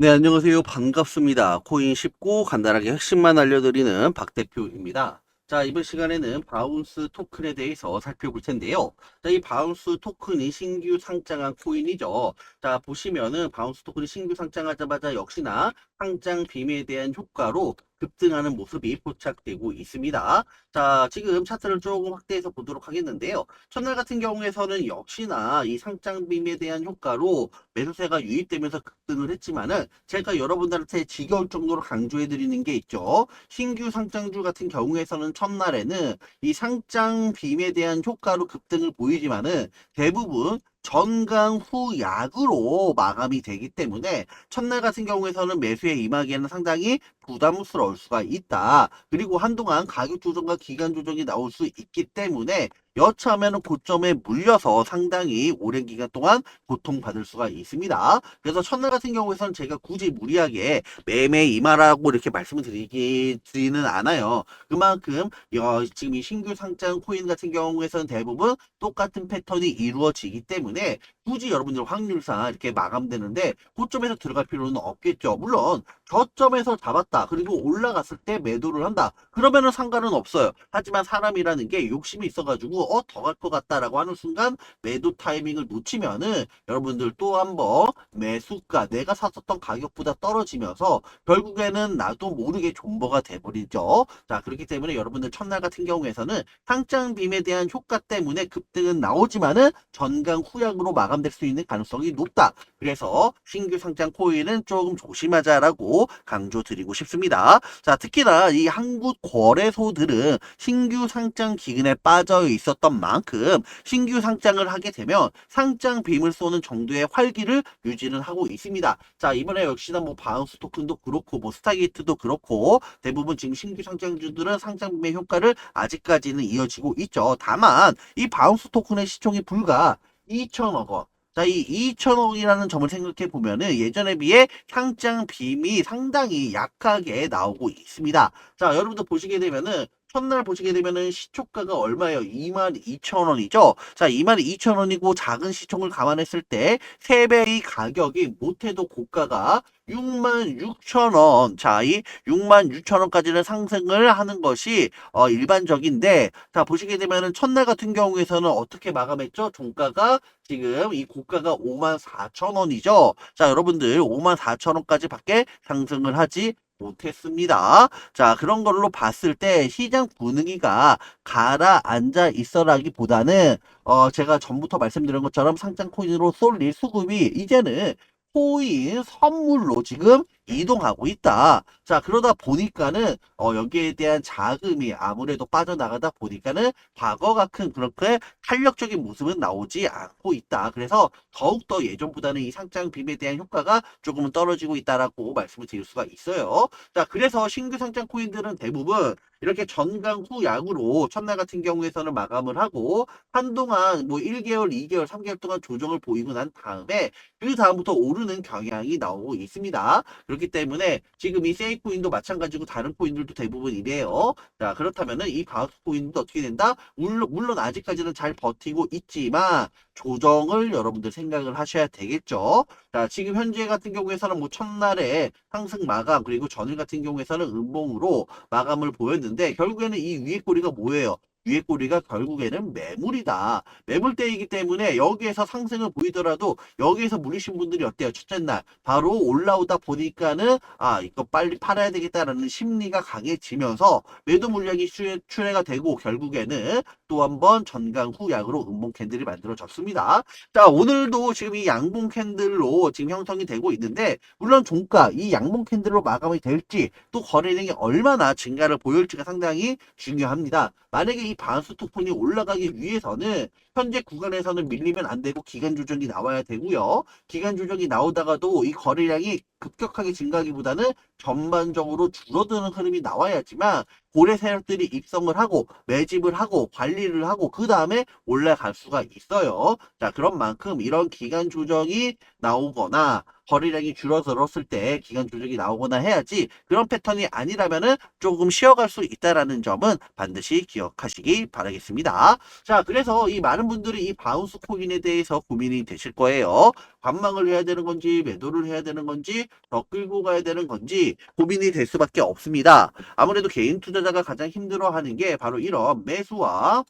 네, 안녕하세요. 반갑습니다. 코인 쉽고 간단하게 핵심만 알려드리는 박 대표입니다. 자, 이번 시간에는 바운스 토큰에 대해서 살펴볼 텐데요. 자, 이 바운스 토큰이 신규 상장한 코인이죠. 자, 보시면은 바운스 토큰이 신규 상장하자마자 역시나 상장 빔에 대한 효과로 급등하는 모습이 포착되고 있습니다. 자, 지금 차트를 조금 확대해서 보도록 하겠는데요. 첫날 같은 경우에서는 역시나 이 상장 빔에 대한 효과로 매수세가 유입되면서 급등을 했지만은 제가 여러분들한테 지겨울 정도로 강조해 드리는 게 있죠. 신규 상장주 같은 경우에서는 첫날에는 이 상장 빔에 대한 효과로 급등을 보이지만은 대부분 전강 후 약으로 마감이 되기 때문에 첫날 같은 경우에서는 매수에 임하기에는 상당히 부담스러울 수가 있다. 그리고 한동안 가격 조정과 기간 조정이 나올 수 있기 때문에 여차하면 고점에 물려서 상당히 오랜 기간 동안 고통받을 수가 있습니다. 그래서 첫날 같은 경우에서는 제가 굳이 무리하게 매매 임하라고 이렇게 말씀을 드리기, 드리는 않아요. 그만큼 어, 지금 이 신규 상장 코인 같은 경우에서는 대부분 똑같은 패턴이 이루어지기 때문에 굳이 여러분들 확률상 이렇게 마감되는데 고점에서 들어갈 필요는 없겠죠. 물론 저점에서 잡았다. 그리고 올라갔을 때 매도를 한다. 그러면은 상관은 없어요. 하지만 사람이라는 게 욕심이 있어가지고 어 더 갈 것 같다라고 하는 순간 매도 타이밍을 놓치면은 여러분들 또 한번 매수가 내가 샀었던 가격보다 떨어지면서 결국에는 나도 모르게 존버가 돼버리죠. 자 그렇기 때문에 여러분들 첫날 같은 경우에서는 상장 빔에 대한 효과 때문에 급등은 나오지만은 전강 후약으로 마감될 수 있는 가능성이 높다. 그래서 신규 상장 코인은 조금 조심하자라고 강조드리고 싶습니다. 자, 특히나 이 한국 거래소들은 신규 상장 기근에 빠져 있 었던 만큼 신규 상장을 하게 되면 상장 빔을 쏘는 정도의 활기를 유지는 하고 있습니다. 자, 이번에 역시나 뭐 바운스 토큰도 그렇고 뭐 스타게이트도 그렇고 대부분 지금 신규 상장주들은 상장 빔의 효과를 아직까지는 이어지고 있죠. 다만 이 바운스 토큰의 시총이 불과 2천억 원. 자, 이 2천억이라는 점을 생각해 보면은 예전에 비해 상장 빔이 상당히 약하게 나오고 있습니다. 자, 여러분들 보시게 되면은 첫날 보시게 되면은 시초가가 얼마예요? 22,000원이죠? 자, 22,000원이고 작은 시총을 감안했을 때 3배의 가격이 못해도 고가가 66,000원. 자, 이 66,000원까지는 상승을 하는 것이 어, 일반적인데 자, 보시게 되면은 첫날 같은 경우에서는 어떻게 마감했죠? 종가가 지금 이 고가가 54,000원이죠. 자, 여러분들 54,000원까지 밖에 상승을 하지 못했습니다. 자, 그런 걸로 봤을 때 시장 분위기가 가라앉아 있어라기보다는 어, 제가 전부터 말씀드린 것처럼 상장 코인으로 쏠릴 수급이 이제는 코인 선물로 지금 이동하고 있다. 자, 그러다 보니까는 어, 여기에 대한 자금이 아무래도 빠져나가다 보니까는 과거가 큰 그렇게 탄력적인 모습은 나오지 않고 있다. 그래서 더욱더 예전보다는 이 상장 빔에 대한 효과가 조금은 떨어지고 있다라고 말씀을 드릴 수가 있어요. 자, 그래서 신규 상장 코인들은 대부분 이렇게 전강 후 약으로 첫날 같은 경우에서는 마감을 하고 한동안 뭐 1개월, 2개월, 3개월 동안 조정을 보이고 난 다음에 그 다음부터 오르는 경향이 나오고 있습니다. 그렇기 때문에 지금 이 세이 코인도 마찬가지고 다른 코인들도 대부분 이래요. 자 그렇다면은 이 바우스 코인도 어떻게 된다? 물론, 물론 아직까지는 잘 버티고 있지만 조정을 여러분들 생각을 하셔야 되겠죠. 자 지금 현재 같은 경우에서는 뭐 첫날에 상승 마감 그리고 전일 같은 경우에서는 음봉으로 마감을 보였는데 결국에는 이 위에 꼬리가 뭐예요? 위에 꼬리가 결국에는 매물이다. 매물대이기 때문에 여기에서 상승을 보이더라도 여기에서 물리신 분들이 어때요? 첫째 날 바로 올라오다 보니까는 아 이거 빨리 팔아야 되겠다라는 심리가 강해지면서 매도 물량이 출해가 되고 결국에는 또 한번 전강 후 약으로 음봉 캔들이 만들어졌습니다. 자 오늘도 지금 이 양봉 캔들로 지금 형성이 되고 있는데 물론 종가 이 양봉 캔들로 마감이 될지 또 거래량이 얼마나 증가를 보일지가 상당히 중요합니다. 만약에 이 바운스 토큰이 올라가기 위해서는 현재 구간에서는 밀리면 안 되고 기간 조정이 나와야 되고요. 기간 조정이 나오다가도 이 거래량이 급격하게 증가하기보다는 전반적으로 줄어드는 흐름이 나와야지만 고래 세력들이 입성을 하고 매집을 하고 관리를 하고 그 다음에 올라갈 수가 있어요. 자 그런 만큼 이런 기간 조정이 나오거나 거래량이 줄어들었을 때 기간 조정이 나오거나 해야지 그런 패턴이 아니라면은 조금 쉬어갈 수 있다라는 점은 반드시 기억하시기 바라겠습니다. 자 그래서 이 많은 분들이 이 바운스 코인에 대해서 고민이 되실 거예요. 관망을 해야 되는 건지 매도를 해야 되는 건지 더 끌고 가야 되는 건지 고민이 될 수밖에 없습니다. 아무래도 개인 투자자가 가장 힘들어하는 게 바로 이런 매수와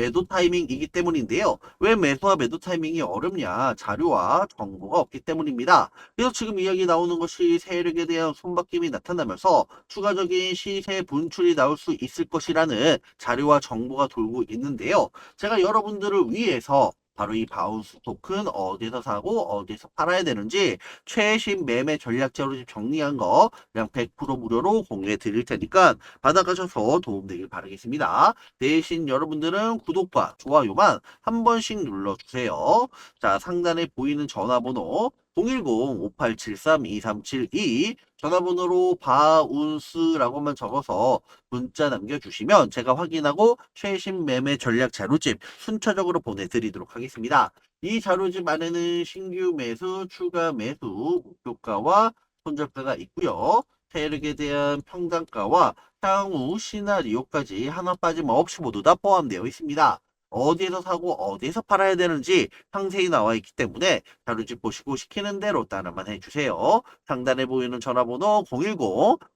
매도 타이밍이기 때문인데요. 왜 매수와 매도 타이밍이 어렵냐? 자료와 정보가 없기 때문입니다. 그래서 지금 이야기 나오는 것이 세력에 대한 손바뀜이 나타나면서 추가적인 시세 분출이 나올 수 있을 것이라는 자료와 정보가 돌고 있는데요. 제가 여러분들을 위해서 바로 이 바운스 토큰 어디서 사고 어디서 팔아야 되는지 최신 매매 전략자로 정리한 거 그냥 100% 무료로 공유해 드릴 테니까 받아가셔서 도움되길 바라겠습니다. 대신 여러분들은 구독과 좋아요만 한 번씩 눌러주세요. 자, 상단에 보이는 전화번호 010-5873-2372 전화번호로 바운스라고만 적어서 문자 남겨주시면 제가 확인하고 최신 매매 전략 자료집 순차적으로 보내드리도록 하겠습니다. 이 자료집 안에는 신규 매수, 추가 매수, 목표가와 손절가가 있고요. 세력에 대한 평단가와 향후 시나리오까지 하나 빠짐없이 모두 다 포함되어 있습니다. 어디에서 사고 어디에서 팔아야 되는지 상세히 나와 있기 때문에 자료집 보시고 시키는 대로 따라만 해주세요. 상단에 보이는 전화번호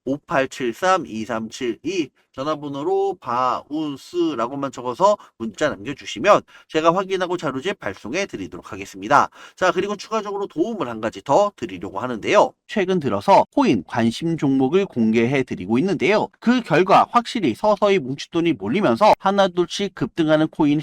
010-5873-2372 전화번호로 바운스라고만 적어서 문자 남겨주시면 제가 확인하고 자료집 발송해 드리도록 하겠습니다. 자 그리고 추가적으로 도움을 한 가지 더 드리려고 하는데요. 최근 들어서 코인 관심 종목을 공개해 드리고 있는데요. 그 결과 확실히 서서히 뭉칫돈이 몰리면서 하나둘씩 급등하는 코인이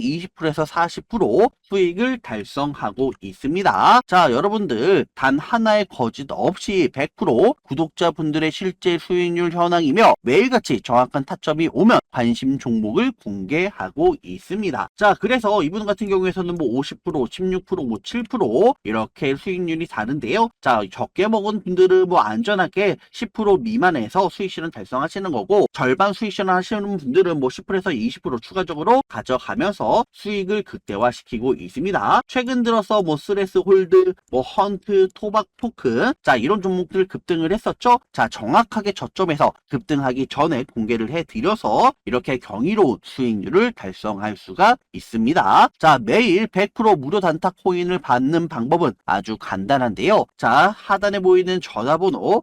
20%에서 40% 수익을 달성하고 있습니다. 자, 여러분들 단 하나의 거짓 없이 100% 구독자분들의 실제 수익률 현황이며 매일같이 정확한 타점이 오면 관심 종목을 공개하고 있습니다. 자, 그래서 이분 같은 경우에서는 뭐 50%, 16%, 뭐 7% 이렇게 수익률이 다른데요. 자, 적게 먹은 분들은 뭐 안전하게 10% 미만에서 수익 실현 달성하시는 거고 절반 수익 실현 하시는 분들은 뭐 10%에서 20% 추가적으로 가져가면서 수익을 극대화시키고 있습니다. 최근 들어서 뭐 스레스 홀드, 뭐 헌트, 토박 토큰 자 이런 종목들 급등을 했었죠. 자 정확하게 저점에서 급등하기 전에 공개를 해드려서 이렇게 경이로운 수익률을 달성할 수가 있습니다. 자 매일 100% 무료 단타 코인을 받는 방법은 아주 간단한데요. 자 하단에 보이는 전화번호